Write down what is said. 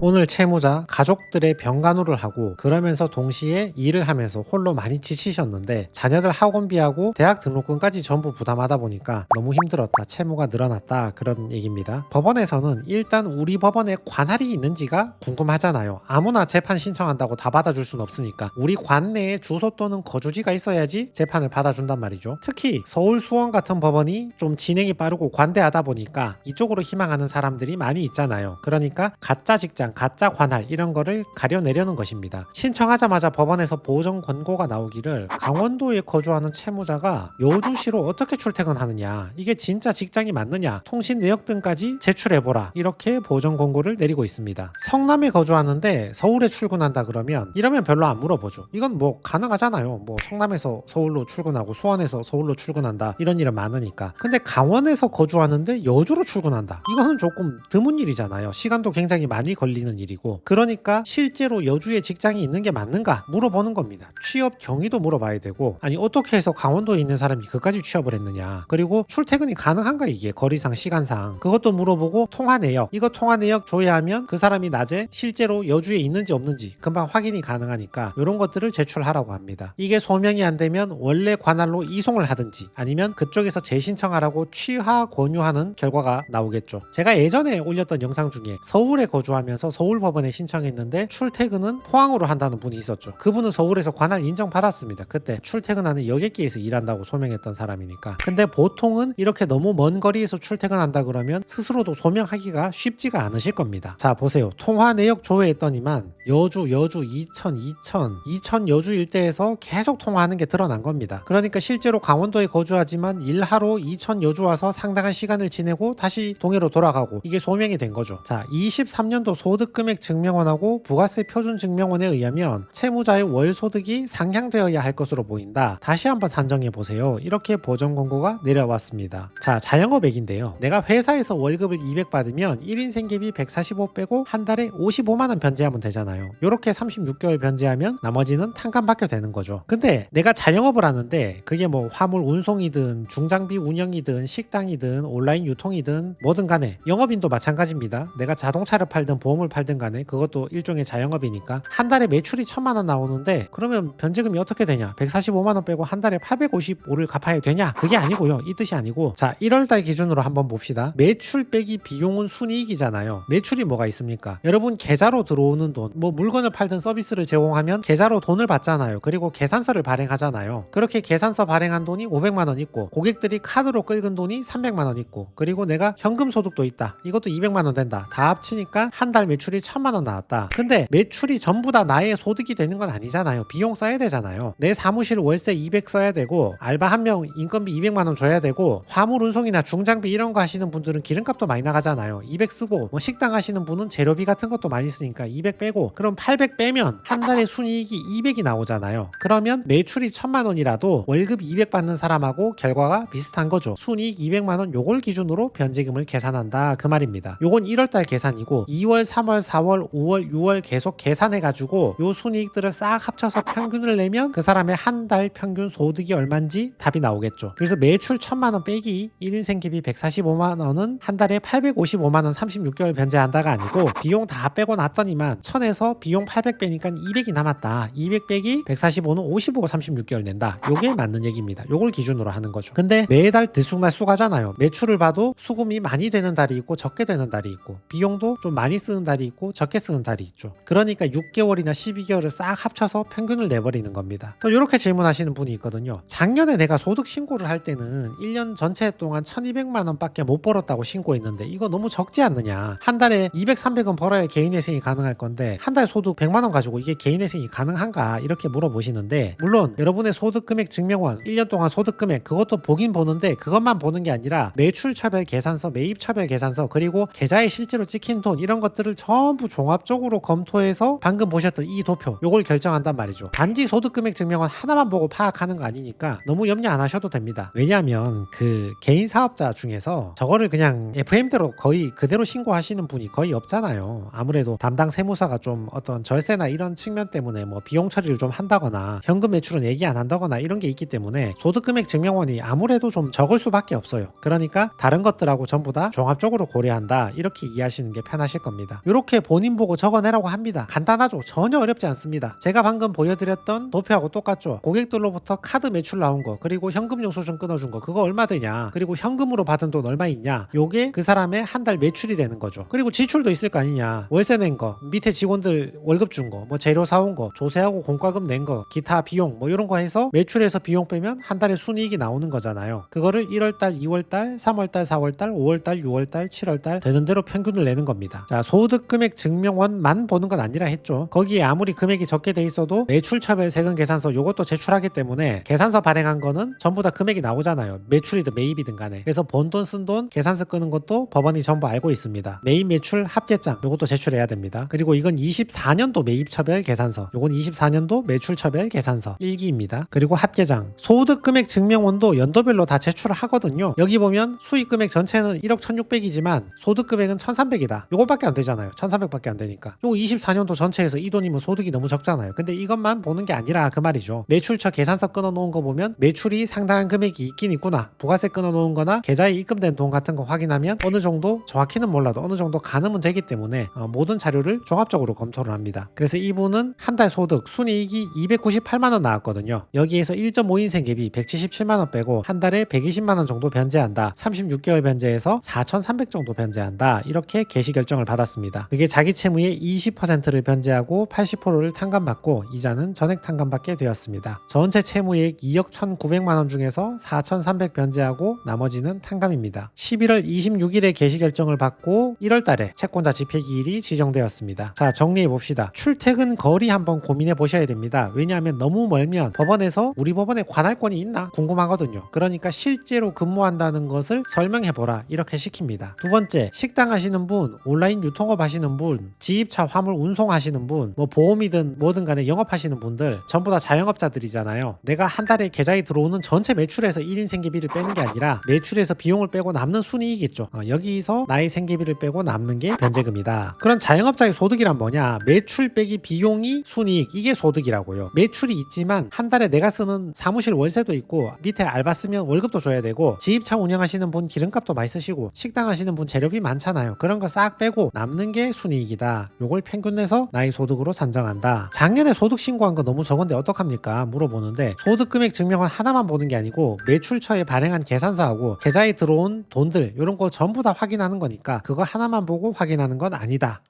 오늘 채무자 가족들의 병간호를 하고 그러면서 동시에 일을 하면서 홀로 많이 지치셨는데 자녀들 학원비하고 대학 등록금까지 전부 부담하다 보니까 너무 힘들었다 채무가 늘어났다 그런 얘기입니다. 법원에서는 일단 우리 법원에 관할이 있는지가 궁금하잖아요. 아무나 재판 신청한다고 다 받아줄 순 없으니까 우리 관 내에 주소 또는 거주지가 있어야지 재판을 받아준단 말이죠. 특히 서울 수원 같은 법원이 좀 진행이 빠르고 관대하다 보니까 이쪽으로 희망하는 사람들이 많이 있잖아요. 그러니까 가짜 직장 가짜 관할 이런 거를 가려내려는 것입니다. 신청하자마자 법원에서 보정 권고가 나오기를 강원도에 거주하는 채무자가 여주시로 어떻게 출퇴근하느냐 이게 진짜 직장이 맞느냐 통신 내역 등까지 제출해보라 이렇게 보정 권고를 내리고 있습니다. 성남에 거주하는데 서울에 출근한다 그러면 이러면 별로 안 물어보죠. 이건 뭐 가능하잖아요. 뭐 성남에서 서울로 출근하고 수원에서 서울로 출근한다 이런 일은 많으니까. 근데 강원에서 거주하는데 여주로 출근한다. 이거는 조금 드문 일이잖아요. 시간도 굉장히 많이 걸리 는 일이고 그러니까 실제로 여주에 직장이 있는 게 맞는가 물어보는 겁니다. 취업 경위도 물어봐야 되고 아니 어떻게 해서 강원도에 있는 사람이 그까지 취업을 했느냐 그리고 출퇴근이 가능한가 이게 거리상 시간상 그것도 물어보고 통화 내역 이거 통화 내역 줘야 하면 그 사람이 낮에 실제로 여주에 있는지 없는지 금방 확인이 가능하니까 이런 것들을 제출하라고 합니다. 이게 소명이 안 되면 원래 관할로 이송을 하든지 아니면 그쪽에서 재신청하라고 취하 권유하는 결과가 나오겠죠. 제가 예전에 올렸던 영상 중에 서울에 거주하면서 서울 법원에 신청했는데 출퇴근은 포항으로 한다는 분이 있었죠. 그분은 서울에서 관할 인정받았습니다. 그때 출퇴근하는 여객기에서 일한다고 소명했던 사람이니까. 근데 보통은 이렇게 너무 먼 거리에서 출퇴근한다 그러면 스스로도 소명하기가 쉽지가 않으실 겁니다. 자 보세요. 통화 내역 조회했더니만 여주, 여주, 이천, 이천, 이천 여주 일대에서 계속 통화하는 게 드러난 겁니다. 그러니까 실제로 강원도에 거주하지만 일하러 이천 여주 와서 상당한 시간을 지내고 다시 동해로 돌아가고 이게 소명이 된 거죠. 자 23년도 소득 금액 증명원하고 부가세 표준 증명원에 의하면 채무자의 월 소득이 상향되어야 할 것으로 보인다. 다시 한번 산정해 보세요. 이렇게 보정 권고가 내려왔습니다. 자, 자영업액인데요. 내가 회사에서 월급을 200 받으면 1인 생계비 145 빼고 한 달에 55만 원 변제하면 되잖아요. 이렇게 36개월 변제하면 나머지는 탕감 받게 되는 거죠. 근데 내가 자영업을 하는데 그게 뭐 화물 운송이든 중장비 운영이든 식당이든 온라인 유통이든 뭐든 간에 영업인도 마찬가지입니다. 내가 자동차를 팔든 보험을 팔든 간에 그것도 일종의 자영업이니까 한 달에 매출이 천만 원 나오는데 그러면 변제금이 어떻게 되냐? 145만 원 빼고 한 달에 855를 갚아야 되냐? 그게 아니고요. 이 뜻이 아니고 자 1월달 기준으로 한번 봅시다. 매출 빼기 비용은 순이익이잖아요. 매출이 뭐가 있습니까? 여러분 계좌로 들어오는 돈 뭐 물건을 팔든 서비스를 제공하면 계좌로 돈을 받잖아요. 그리고 계산서를 발행하잖아요. 그렇게 계산서 발행한 돈이 500만 원 있고 고객들이 카드로 끌은 돈이 300만 원 있고 그리고 내가 현금 소득도 있다. 이것도 200만 원 된다. 다 합치니까 한 달 매출이 1000만 원 나왔다. 근데 매출이 전부 다 나의 소득이 되는 건 아니잖아요. 비용 써야 되잖아요. 내 사무실 월세 200 써야 되고 알바 한 명 인건비 200만 원 줘야 되고 화물 운송이나 중장비 이런 거 하시는 분들은 기름값도 많이 나가잖아요. 200 쓰고 뭐 식당 하시는 분은 재료비 같은 것도 많이 쓰니까 200 빼고 그럼 800 빼면 한 달에 순이익이 200이 나오잖아요. 그러면 매출이 1000만 원이라도 월급 200 받는 사람하고 결과가 비슷한 거죠. 순이익 200만 원 요걸 기준으로 변제금을 계산한다. 그 말입니다. 요건 1월달 계산이고 2월 3월 4월 5월 6월 계속 계산해 가지고 요 순이익들을 싹 합쳐서 평균을 내면 그 사람의 한 달 평균 소득이 얼마인지 답이 나오겠죠. 그래서 매출 1000만 원 빼기 1인 생계비 145만 원은 한 달에 855만 원 36개월 변제한다가 아니고 비용 다 빼고 났더니만 1000에서 비용 800 빼니까 200이 남았다. 200 빼기 145는 55 36개월 낸다. 요게 맞는 얘기입니다. 요걸 기준으로 하는 거죠. 근데 매달 들쑥날쑥 하잖아요. 매출을 봐도 수금이 많이 되는 달이 있고 적게 되는 달이 있고 비용도 좀 많이 쓰는 달이 있고 적게 쓰는 달이 있죠. 그러니까 6개월이나 12개월을 싹 합쳐서 평균을 내버리는 겁니다. 또 이렇게 질문하시는 분이 있거든요. 작년에 내가 소득 신고를 할 때는 1년 전체 동안 1200만 원밖에 못 벌었다고 신고했는데 이거 너무 적지 않느냐. 한 달에 200, 300원 벌어야 개인회생이 가능할 건데 한 달 소득 100만 원 가지고 이게 개인회생이 가능한가 이렇게 물어보시는데 물론 여러분의 소득 금액 증명원 1년 동안 소득 금액 그것도 보긴 보는데 그것만 보는 게 아니라 매출 차별 계산서 매입 차별 계산서 그리고 계좌에 실제로 찍힌 돈 이런 것들을 전부 종합적으로 검토해서 방금 보셨던 이 도표 요걸 결정한단 말이죠. 단지 소득 금액 증명원 하나만 보고 파악하는 거 아니니까 너무 염려 안 하셔도 됩니다. 왜냐하면 그 개인 사업자 중에서 저거를 그냥 FM대로 거의 그대로 신고하시는 분이 거의 없잖아요. 아무래도 담당 세무사가 좀 어떤 절세나 이런 측면 때문에 뭐 비용 처리를 좀 한다거나 현금 매출은 얘기 안 한다거나 이런 게 있기 때문에 소득 금액 증명원이 아무래도 좀 적을 수밖에 없어요. 그러니까 다른 것들하고 전부 다 종합적으로 고려한다. 이렇게 이해하시는 게 편하실 겁니다 이렇게 본인 보고 적어내라고 합니다. 간단하죠. 전혀 어렵지 않습니다. 제가 방금 보여드렸던 도표하고 똑같죠. 고객들로부터 카드 매출 나온 거 그리고 현금 영수증 끊어준 거 그거 얼마 되냐 그리고 현금으로 받은 돈 얼마 있냐 요게 그 사람의 한 달 매출이 되는 거죠. 그리고 지출도 있을 거 아니냐 월세 낸 거 밑에 직원들 월급 준 거 뭐 재료 사온 거 조세하고 공과금 낸 거 기타 비용 뭐 이런 거 해서 매출에서 비용 빼면 한 달에 순이익이 나오는 거잖아요. 그거를 1월달, 2월달, 3월달, 4월달, 5월달, 6월달, 7월달 되는 대로 평균을 내는 겁니다. 자 소득 금액 증명원만 보는 건 아니라 했죠. 거기에 아무리 금액이 적게 돼 있어도 매출처별 세금 계산서 요것도 제출하기 때문에 계산서 발행한 거는 전부 다 금액이 나오잖아요. 매출이든 매입이든 간에. 그래서 번 돈 쓴 돈 계산서 끄는 것도 법원이 전부 알고 있습니다. 매입 매출 합계장 요것도 제출해야 됩니다. 그리고 이건 24년도 매입처별 계산서 요건 24년도 매출처별 계산서 1기입니다. 그리고 합계장 소득 금액 증명원도 연도별로 다 제출을 하거든요. 여기 보면 수익 금액 전체는 1억 1600이지만 소득 금액은 1300이다. 요거밖에 안 되잖아요. 1300밖에 안 되니까. 요거 24년도 전체에서 이 돈이면 소득이 너무 적잖아요. 근데 이것만 보는 게 아니라 그 말이죠. 매출처 계산서 끊어 놓은 거 보면 매출이 상당한 금액이 있긴 있구나. 부가세 끊어 놓은 거나 계좌에 입금된 돈 같은 거 확인하면 어느 정도 정확히는 몰라도 어느 정도 가늠은 되기 때문에 어, 모든 자료를 종합적으로 검토를 합니다. 그래서 이분은 한 달 소득 순이익이 298만 원 나왔거든요. 여기에서 1.5인생 갭이 177만 원 빼고 한 달에 120만 원 정도 변제한다. 36개월 변제해서 4,300 정도 변제한다. 이렇게 개시 결정을 받았습니다. 그게 자기 채무의 20%를 변제하고 80%를 탕감받고 이자는 전액 탕감받게 되었습니다. 전체 채무액 2억 1,900만 원 중에서 4,300 변제하고 나머지는 탕감입니다. 11월 26일에 개시 결정을 받고 1월 달에 채권자 집행기일이 지정되었습니다. 자, 정리해 봅시다. 출퇴근 거리 한번 고민해 보셔야 됩니다. 왜냐하면 너무 멀면 법원에서 우리 법원에 관할권이 있나 궁금하거든요. 그러니까 실제로 근무한다는 것을 설명해 보라 이렇게 시킵니다. 두 번째, 식당 하시는 분, 온라인 유통업 하시는 분, 지입차 화물 운송하시는 분, 뭐 보험이든 뭐든 간에 영업하시는 분들 전부 다 자영업자들이잖아요. 내가 한 달에 계좌에 들어오는 전체 매출에서 1인 생계비를 빼는 게 아니라 매출에서 비용을 빼고 남는 순이익이죠. 어, 여기서 나의 생계비를 빼고 남는 게 변제금이다. 그런 자영업자의 소득이란 뭐냐? 매출 빼기 비용이 순이익 이게 소득이라고요. 매출이 있지만 한 달에 내가 쓰는 사무실 월세도 있고 밑에 알바 쓰면 월급도 줘야 되고 지입차 운영하시는 분 기름값도 많이 쓰시고 식당 하시는 분 재료비 많잖아요. 그런 거 싹 빼고 남는 게 순이익이다. 요걸 평균 내서 나의 소득으로 산정한다. 작년에 소득 신고한 거 너무 적은데 어떡합니까? 물어보는데 소득 금액 증명은 하나만 보는 게 아니고 매출처에 발행한 계산서하고 계좌에 들어온 돈들 이런 거 전부 다 확인하는 거니까 그거 하나만 보고 확인하는 건 아니다.